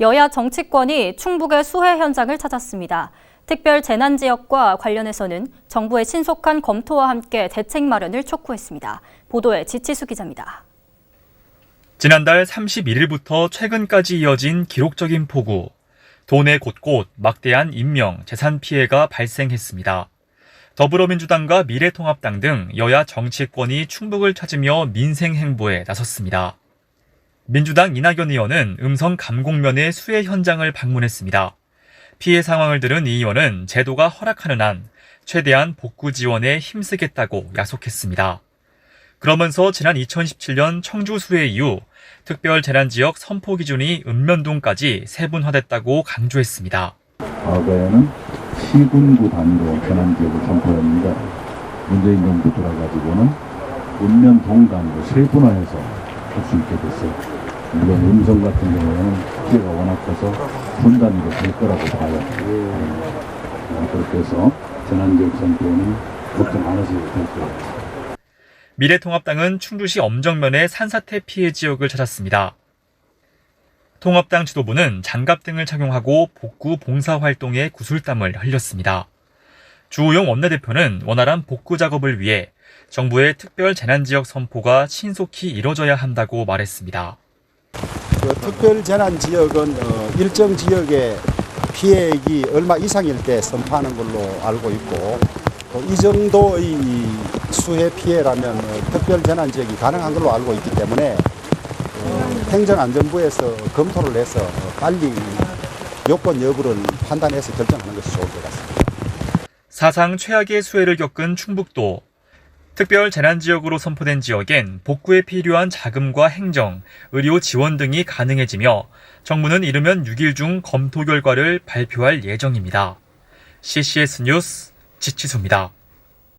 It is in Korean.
여야 정치권이 충북의 수해 현장을 찾았습니다. 특별 재난 지역과 관련해서는 정부의 신속한 검토와 함께 대책 마련을 촉구했습니다. 보도에 지치수 기자입니다. 지난달 31일부터 최근까지 이어진 기록적인 폭우. 도내 곳곳 막대한 인명, 재산 피해가 발생했습니다. 더불어민주당과 미래통합당 등 여야 정치권이 충북을 찾으며 민생 행보에 나섰습니다. 민주당 이낙연 의원은 음성 감곡면의 수해 현장을 방문했습니다. 피해 상황을 들은 이 의원은 제도가 허락하는 한 최대한 복구 지원에 힘쓰겠다고 약속했습니다. 그러면서 지난 2017년 청주 수해 이후 특별 재난 지역 선포 기준이 읍면동까지 세분화됐다고 강조했습니다. 과거에는 시군구 단위로 재난 지역을 선포했는데 문재인 정부 들어가지고는 읍면 동간으로 세분화해서 할 수 있게 됐어요. 물론 음성 같은 경우에는 피해가 워낙 커서 분 단위로 될 거라고 봐요. 네. 그렇게 해서 재난지역 선포는 걱정 안 하셔도 될 거예요. 미래통합당은 충주시 엄정면의 산사태 피해 지역을 찾았습니다. 통합당 지도부는 장갑 등을 착용하고 복구 봉사 활동에 구슬땀을 흘렸습니다. 주호영 원내대표는 원활한 복구 작업을 위해 정부의 특별 재난지역 선포가 신속히 이뤄져야 한다고 말했습니다. 그 특별 재난 지역은 어, 일정 지역의 피해액이 얼마 이상일 때 선포하는 걸로 알고 있고 또 이 정도의 이 수해 피해라면 어, 특별 재난 지역이 가능한 걸로 알고 있기 때문에 어, 행정안전부에서 검토를 해서 어, 빨리 요건 여부를 판단해서 결정하는 것이 좋을 것 같습니다. 사상 최악의 수해를 겪은 충북도 특별 재난지역으로 선포된 지역엔 복구에 필요한 자금과 행정, 의료 지원 등이 가능해지며 정부는 이르면 6일 중 검토 결과를 발표할 예정입니다. CCS 뉴스 지치수입니다.